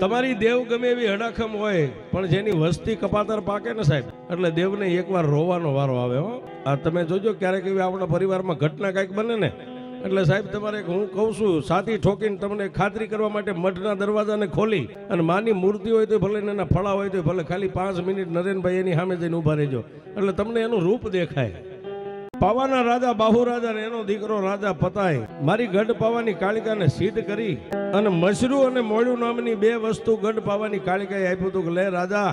તમારી દેવ ગમે એવી હડાખમ હોય, પણ જેની વસ્તી કપાતર પાકે ને સાહેબ? એટલે દેવને એકવાર રોવાનો વારો આવે, હો. આ તમે જોજો ક્યારેક એવી આપણા પરિવારમાં ઘટના કાંઈક બને ને, એટલે સાહેબ તમારે હું કહું છું સાથી ઠોકીને તમને ખાતરી કરવા માટે મઠના દરવાજાને ખોલી અને માની મૂર્તિ હોય તો ભલે એના ફળા હોય તો ભલે, ખાલી પાંચ મિનિટ નરેનભાઈ એની સામે જઈને ઊભા રહેજો. એટલે તમને એનું રૂપ દેખાય. પાવાના રાજા, બાહુ રાજા એનો દીકરો રાજા પતાય. મારી ગઢ પાવાની કાળિકાને સિદ્ધ કરી અને મશરૂ અને મોળું નામની બે વસ્તુ ગઢ પાવાની કાળિકાએ આપ્યું હતું કે, લે રાજા,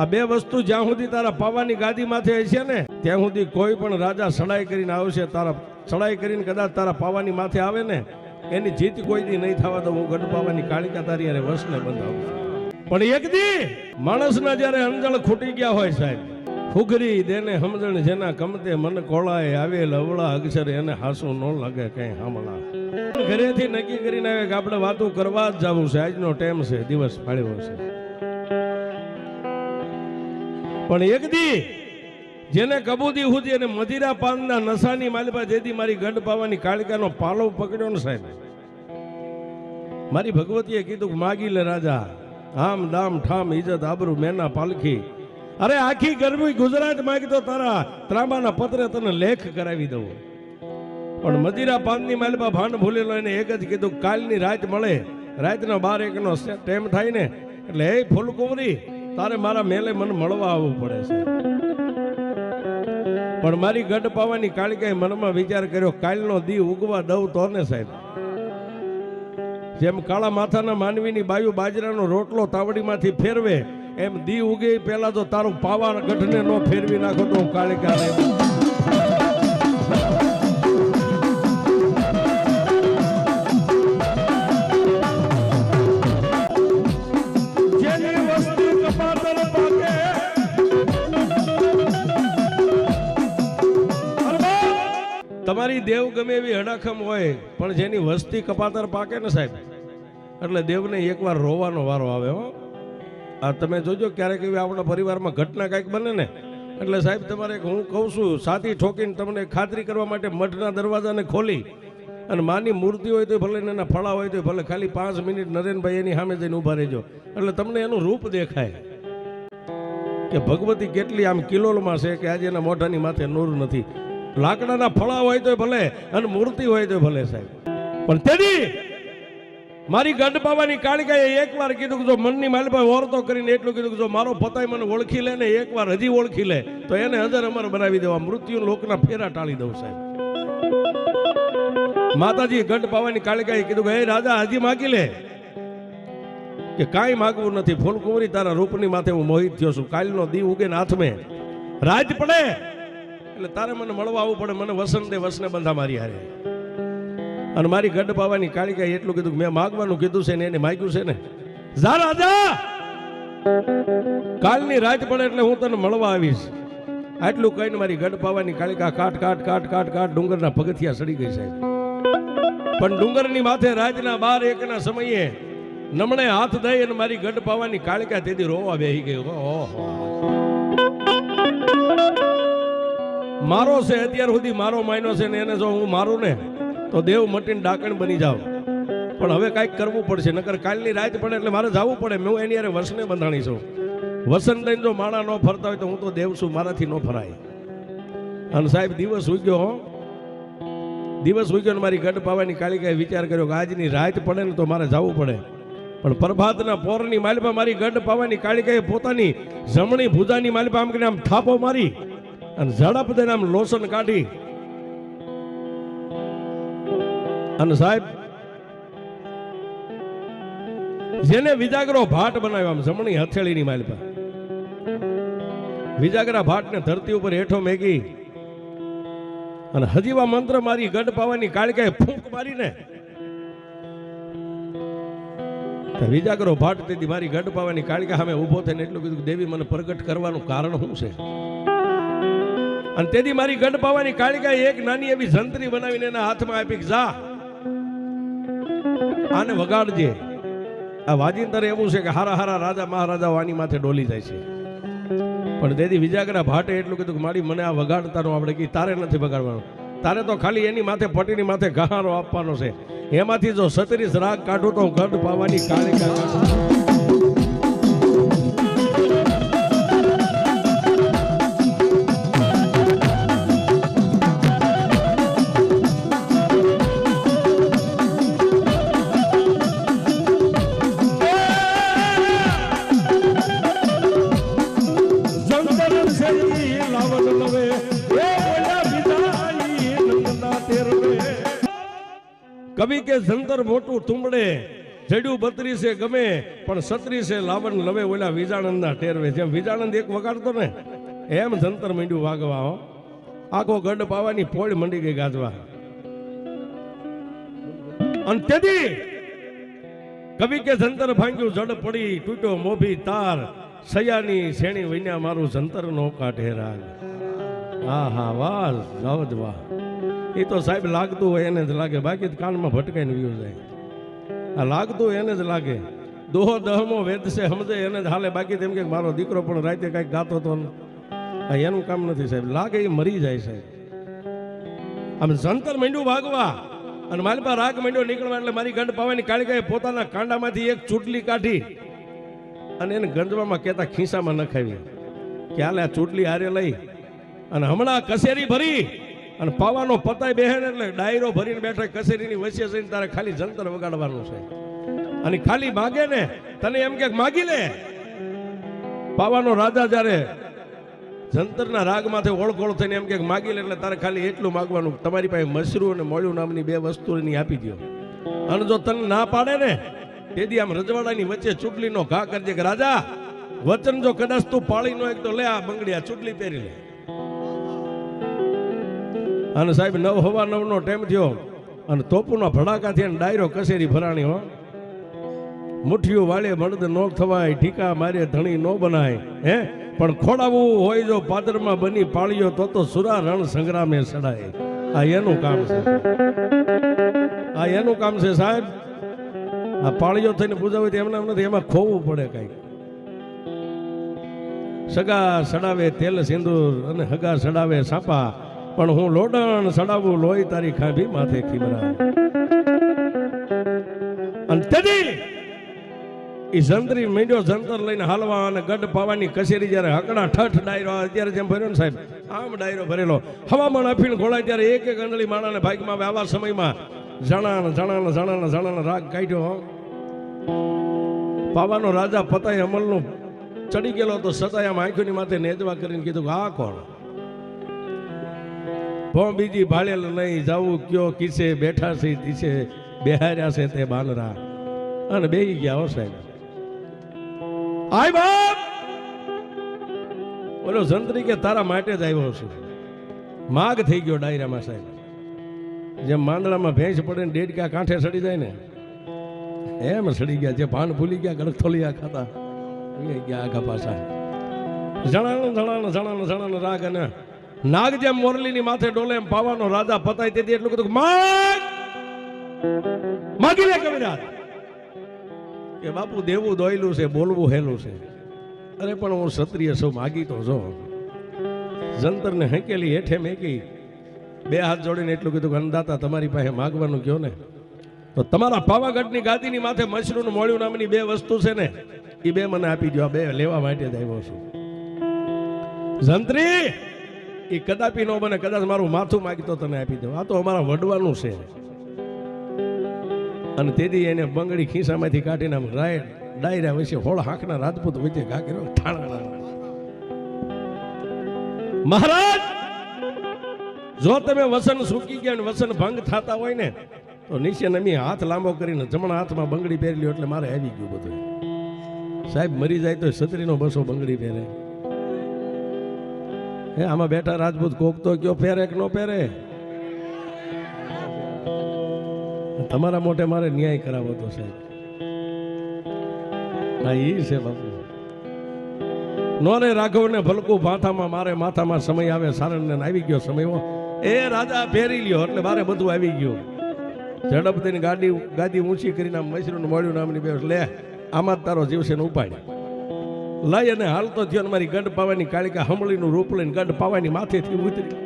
આ બે વસ્તુ જ્યાં સુધી તારા પાવાની ગાદી માથે હશે ને, ત્યાં સુધી કોઈ પણ રાજા સડાઈ કરીને આવશે. તારા, સડાઈ કરીને કદાચ તારા પાવાની માથે આવે ને, એની જીત કોઈ દી નહીં થવા તો હું ગઢ પાવાની કાળિકા તારી અરે વસને બંધાવું પણ એક દી માણસના જ્યારે અંજળ ખૂટી ગયા હોય સાહેબ ફુગરી દેને સમજણ જેના કમતે મન કોળાએ આવે લવળા અક્ષર એને હાસું ન લાગે કઈ હામળા. ઘરેથી નક્કી કરીને આવે કે આપણે વાતો કરવા જ જવું છે. આજનો ટાઈમ છે, દિવસ ફાળ્યો છે. પણ એક દી જેને કબૂદી સુધી અને મદિરા પાનના નશાની માલિપા જેથી મારી ગઢ પાવાની કાળિકાનો પાલો પકડ્યો ને સાહેબ. મારી ભગવતીએ કીધું માગી લે રાજા, આમ દામ ઠામ ઇજત આબરૂ મેના પાલખી. અરે આખી ગરમી ગુજરાત માંગી તો તારા ત્રાંબાના પત્રે તને લેખ કરાવી દઉં. પણ મદિરા પાનની માલપા ભાંડ ભૂલેલો એને એક જ કીધું, કાલની રાત મળે, રાતનો બાર એકનો ટાઈમ થાય ને, એટલે હે ફૂલકુંવરી, તારે મારા મેલે મને મળવા આવવું પડે છે. પણ મારી ગઢ પાવાની કાળિકાએ મનમાં વિચાર કર્યો, કાલનો દી ઉગવા દઉં તો ને સાહેબ. જેમ કાળા માથાના માનવીની બાયુ બાજરાનો રોટલો તાવડીમાંથી ફેરવે એમ દી ઉગે પહેલા તો તારું પાવા ગઢને નો ફેરવી નાખો તો હું કાળિકા તમારી દેવ ગમે એવી હડાખમ હોય, પણ જેની વસ્તી કપાતર પાકે ને સાહેબ? એટલે દેવને એકવાર રોવાનો વારો આવે, હો. તમે જોજો ક્યારેક એવી આપણા પરિવારમાં ઘટના કાંઈક બને ને, એટલે સાહેબ તમારે હું કહું છું, સાથી ઠોકીને તમને ખાતરી કરવા માટે મઠના દરવાજાને ખોલી અને માની મૂર્તિ હોય તો ભલે એના ફળા હોય તો ભલે ખાલી પાંચ મિનિટ નરેનભાઈ એની સામે જઈને ઊભા રહેજો. એટલે તમને એનું રૂપ દેખાય કે ભગવતી કેટલી આમ કિલોલમાં છે કે આજે એના મોઢાની માથે નૂર નથી. લાકડાના ફળા હોય તો ભલે અને મૂર્તિ હોય તો ભલે સાહેબ. પણ તેની મારી ગઢ બાબાની કાળિકાએ એકવાર કીધું કે જો મનની માલભાઈ ઓરતો કરીને એટલું કીધું કે જો મારો પતાય મને ઓળખી લે ને એકવાર હજી ઓળખી લે, તો એને હજાર અમર બનાવી દેવા. મૃત્યુ લોકના ફેરા ટાળી દઉં સાહેબ. માતાજી, ગઢ બાબાની કાળિકાએ કીધું કે, હે રાજા, હજી માગી લે. કે કાંઈ માગવું નથી. ફૂલકુંવરી તારા રૂપની માથે હું મોહિત થયો છું. કાલનો દી ઉગે ને હાથમે. રાજ પડે. એટલે તારે મને મળવા આવવું પડે. મને વસન દે, વસને બંધા મારી હારે. અને મારી ગઢ પાવાની કાળિકાએ એટલું કીધું મેં માગવાનું કીધું છે ને એને માગ્યું છે ને. જા રાજા! કાલની રાત પડે એટલે હું તને મળવા આવીશ. આટલું કહીને મારી ગઢ પાવાની કાળિકા કાટ કાટ કાટ કાટ કાટ ડુંગરના પગથિયા સડી ગઈ સાહેબ. પણ ડુંગરની માથે રાતના બાર એકના સમયે નમણે હાથ દઈ અને મારી ગઢ પાવાની કાળિકા તેથી રોવા બેહી ગઈ. ઓહો મારો છે અત્યાર સુધી મારો માયનો છે ને એને જો હું મારું ને તો દેવ મટીને ડાકણ બની જાવ પણ હવે કાંઈક કરવું પડશે, નકર કાલની રાત પડે એટલે મારે જવું પડે. હું એની યારે વર્ષને બંધાણી છું. વસન લઈને જો માણા ન ફરતા હોય તો હું તો દેવ છું, મારાથી ન ફરાય. અને સાહેબ, દિવસ ઉગ્યો હો. દિવસ ઉગ્યો મારી ગઢ પાવાની કાળિકાએ વિચાર કર્યો કે આજની રાત પડે ને તો મારે જવું પડે. પણ પ્રભાતના પોરની માલિપા મારી ગઢ પાવાની કાળિકાએ પોતાની જમણી ભૂજાની માલપા આમ કરીને આમ થાપો મારી અને ઝડપ દઈને આમ લોસન કાઢી અને સાહેબ, જેને વિજાગરો ભાટ બનાવ્યો જમણી હથેળીની માલપા વિજાગરા ભાટને ધરતી ઉપર હેઠો મેગી અને હજીવા મંત્ર મારી ગઢ પાવાની કાળકાએ ફૂંક મારીને. વિજાગરો ભાટ તેથી મારી ગઢ પાવાની કાળકા સામે ઊભો થઈને એટલું કીધું દેવી મને પ્રગટ કરવાનું કારણ શું છે? અને તેથી મારી ગઢ પાવાની કાળકાએ એક નાની એવી જંત્રી બનાવીને એના હાથમાં આપી જા. આને વગાડજે. આ વાજિંદર એવું છે કે હારા હારા રાજા મહારાજા વાની માથે ડોલી જાય છે. પણ દેદી વિજાગરા ભાટે એટલું કીધું કે મારી મને આ વગાડતાનું આપણે કી તારે નથી વગાડવાનું. તારે તો ખાલી એની માથે પટીની માથે ગહારો આપવાનો છે. એમાંથી જો સત્રીસ રાગ કાઢું તો ગઢ પાવાની કાળી કાઢું સંતર મોટું તુંબડે, જડ્યું બત્રીસે ગમે, પણ સત્રીસે લાવણ લવે ઓલા વિજાણંદના ટેરવે. જેમ વિજાણંદ એક વગાડતો ને, એમ જંતર માંડ્યું વાગવા આખો ગઢ પાવાની પોળ મંડી ગઈ ગાજવા. અને તેથી કવિ કે જંતર ભાંગ્યું, જડ પડી, તૂટ્યો મોભી તાર. સયાની શેણી વૈન્યા મારું જંતર નો કાઢે રાગ હા હા વાહ જવજ વાહ એ તો સાહેબ લાગતું હોય એને જ લાગે. બાકી કાનમાં ભટકાઈને વ્યૂ જાય. આ લાગતું એને જ લાગે. દોહો દહમો વેધશે સમજે? એને જ હાલે. બાકી તેમ કે મારો દીકરો પણ રાતે કાંઈક ગાતો હતો આ એનું કામ નથી સાહેબ. લાગે એ મરી જાય સાહેબ. આમ સંતર માંડ્યું ભાગવા અને મારી પાસે રાગ માંડ્યો નીકળવા એટલે મારી ગંઢ પાવાની કાળીકાએ પોતાના કાંડામાંથી એક ચૂંટલી કાઢી અને એને ગંજવામાં કહેતા ખીસામાં નખાવી. કે હાલે આ ચૂંટલી હારે લઈ અને હમણાં કસેરી ભરી અને પાવાનો પતાય બેહેને એટલે ડાયરો ભરીને બેઠા કસેરીની વચ્ચે જઈને તારે ખાલી જંતર વગાડવાનું છે. અને ખાલી માગે ને તને એમ કે માગી લે. પાવાનો રાજા જ્યારે જંતરના રાગમાંથી ઓળખોળ થઈને એમ કે માગી લે એટલે તારે ખાલી એટલું માગવાનું. તમારી પાસે મસરું અને મોળું નામની બે વસ્તુ એની આપી દો અને જો તને ના પાડે ને, તેથી આમ રજવાડાની વચ્ચે ચૂંટણીનો ઘા કરજે કે રાજા, વચન જો કદાચ તું પાળી નો એક તો લે આ બંગડી આ ચૂંટલી પહેરી લે. અને સાહેબ નવ હવા નવ નો ટાઈમ થયો અને તોપુનો ભડાકાથી અને ડાયરો કસેરી ભરાણી હો. મુઠ્ઠીઓ વાળે મળદ નો થવાય ઠીકા મારે ધણી નો બનાય, હે? પણ ખોડાવવું હોય જો પાદરમાં બની પાળ્યો તો તો સુરા રણ સંગ્રામે સડાય. આ એનું કામ છે. આ એનું કામ છે સાહેબ. આ પાળીઓ થઈને પૂજા હોય તો એમને એમ નથી, એમાં ખોવું પડે કઈ. સગા સડાવે, તેલ સિંદૂર અને હગા સડાવે, સાપા પણ હું લોડણ સડાવું લોહી તારી ખાભી માથે ખીમરા અને તેથી એ જંતરી મીંડ્યો જંતર લઈને હાલવા અને ગઢ પાવાની કચેરી જ્યારે હકડા ઠઠ ડાયરો અત્યારે જેમ ભર્યો ને સાહેબ, આમ ડાયરો ભરેલો. હવામાન અફીણ ઘોળાય ત્યારે એક એક અંડળી માણાને ભાગમાં આવે. આવા સમયમાં જણાને જણાને જણાને જણાને રાગ કાઢ્યો. પાવાનો રાજા પતાય અમલનો. ચડી ગયેલો તો સતાય આમ આંખોની માથે નેજવા કરીને કીધું કે આ કોણ? ભો બીજી ભાળેલ નહીં જાવું, કયો કિસે બેઠા છે તીસે બેહાર્યા છે તે બાનરા અને બે ગયા હો સાહેબ. આય બાપ! ઓલો જંત્રી કે તારા માટે જ આવ્યો છું. માગ થઈ ગયો ડાયરામાં સાહેબ. જેમ માંદડામાં ભેંસ પડે ને ડેડકા કાંઠે સડી જાય ને, એમ સડી ગયા, જે પાન ભૂલી ગયા ગળથોલિયા ખાતા. ગયા આગા પાછા. જણાણ જણાણ જણાણ જણાણ રાગ અને નાગ જેમ મોરલીની માથે ડોલે એમ પાવાનો રાજા પતાય તેથી એટલું કીધું માગ! માગી લે કવિરાજ. કે બાપુ, દેવું દોયલું છે, બોલવું હેલું છે. અરે, પણ હું ક્ષત્રિય છું, માગી તો જો. જંતરને હેકેલી હેઠે મેકી. બે હાથ જોડીને એટલું કીધું કે, અન્નદાતા, તમારી પાસે માગવાનું કયો ને? તો તમારા પાવાગઢની ગાદીની માથે મશરૂમ મોળ્યું નામની બે વસ્તુ છે ને એ બે મને આપી દો આ બે લેવા માટે જ આવ્યો છું. જંત્રી! એ કદાપી ન બને, કદાચ મારું માથું માગતો તને આપી દો આ તો અમારા વડવાનું છે. અને તેથી એને બંગડી ખીસામાંથી કાઢીને આમ રાય ડાયરા વચ્ચે હોળ હાંકના રાજપૂત વચ્ચે ઘા કર્યો, ઠાણા મહારાજ, જો તમે વસન સૂકી ગયા અને વસન ભંગ થતા હોય ને, તો નીચે નમી હાથ લાંબો કરીને જમણા હાથમાં બંગડી પહેરી લ્યો એટલે મારે આવી ગયું બધું. સાહેબ, મરી જાય તો છત્રીનો બસો બંગડી પહેરે. હે, આમાં બેઠા રાજપૂત કોક તો કયો પહેરે કે નો પહેરે તમારા મોટે મારે ન્યાય કરાવો તો સાહેબ હા, ઈ છે બાપુ. નોરે રાઘવને ભલકું ભાથામાં મારે માથામાં સમય આવે, સારણને આવી ગયો સમય. એ રાજા પહેરી લ્યો, એટલે મારે બધું આવી ગયું. ઝડપથી ગાડી, ગાદી ઊંચી કરીને આમ મૈસરૂનું મળ્યું નામની બે લે, આમાં જ તારો જીવ છે ને ઉપાડી લઈ અને હાલતો થયો ને મારી ગંઢ પાવાની કાળિકા હમળીનું રૂપ લઈને ગંઢ પાવાની માથેથી ઉતરી.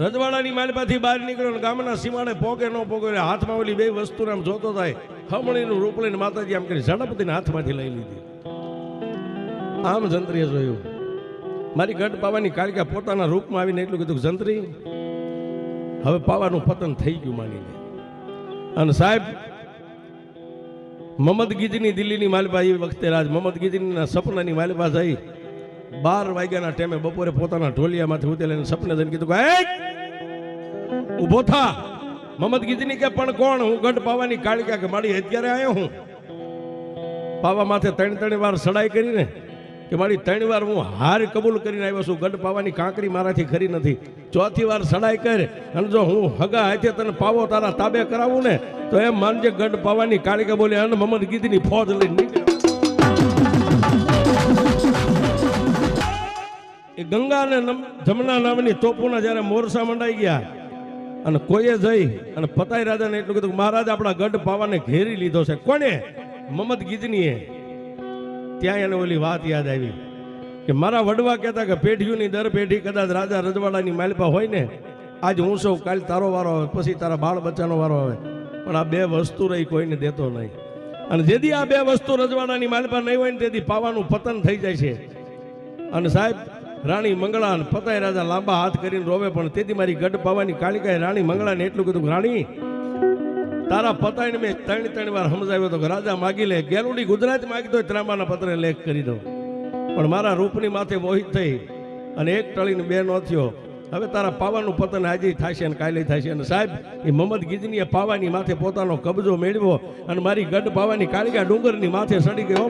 રજવાડાની માલપાથી બહાર નીકળ્યો ને ગામના સીમાડે પોગે ન પોગે હાથમાં ઓલી બે વસ્તુ આમ જોતો થાય. હમણીનું રૂપ લઈને માતાજી આમ કરી ઝડપથી હાથમાંથી લઈ લીધી. આમ જંત્રીએ જોયું. મારી ગઢ પાવાની કાળિકા પોતાના રૂપમાં આવીને એટલું કીધું જંત્રી, હવે પાવાનું પતન થઈ ગયું માનીને. અને સાહેબ મમદ ગીજની દિલ્હીની માલપા એ વખતે રાજ મમદ ગીજનીના સપનાની માલપા જઈ બાર વાગ્યાના ટાઈમે બપોરે પોતાના ઢોલિયામાંથી ઉતેલીને સપને જઈને કીધું કે "એ! ઊભો થા. મમદ ગીજની કે પણ કોણ? હું ગઢ પાવાની કાળિકા કે મારી અત્યારે આવ્યો હું. પાવા માથે ત્રણ ત્રણ વાર સડાઈ કરીને કે મારી ત્રણ વાર હું હાર કબૂલ કરીને આવ્યો છું. ગઢ પાવાની કાંકરી મારાથી ખરી નથી. ચોથી વાર સડાઈ કર. અને જો હું હગા હાથે તને પાવો તારા તાબે કરાવું ને, તો એમ માનજે ગઢ પાવાની કાળિકા બોલે અને મમદ ગીધની ફોજ લઈને એ ગંગા અને જમના નામની તોપોના જ્યારે મોરસા મંડાઈ ગયા અને કોઈએ જઈ અને પતાઈ રાજાને એટલું કીધું મહારાજ, આપણા ગઢ પાવાને ઘેરી લીધો છે. કોને મમદ ગીજનીએ. ત્યાં એને ઓલી વાત યાદ આવી કે મારા વડવા કહેતા કે પેઢીઓની દર પેઢી કદાચ રાજા રજવાડાની માલપા હોય ને, આજ હું સૌ કાલ તારો વારો આવે, પછી તારા બાળ બચ્ચાનો વારો આવે. પણ આ બે વસ્તુ રહી કોઈને દેતો નહીં. અને જેથી આ બે વસ્તુ રજવાડાની માલપા નહીં હોય ને તેથી પાવાનું પતન થઈ જાય છે. અને સાહેબ રાણી મંગળા અને પતાય રાજા લાંબા હાથ કરીને રોવે, પણ તેથી મારી ગઢ પાવાની કાળિકાએ રાણી મંગળાને એટલું કીધું રાણી, તારા પતાઈને મેં ત્રણ ત્રણ વાર સમજાવ્યો હતો રાજા માગી લે, ગેરુડી ગુજરાત માગતો ત્રાંબાના પત્રે લેખ કરી દો પણ મારા રૂપની માથે મોહિત થઈ અને એક ટળીને બે નો થયો. હવે તારા પાવાનું પતન આજે થશે અને કાલે થશે. અને સાહેબ, એ મમદ ગીજનીએ પાવાની માથે પોતાનો કબજો મેળવ્યો અને મારી ગઢ પાવાની કાળિકા ડુંગરની માથે સડી ગયો.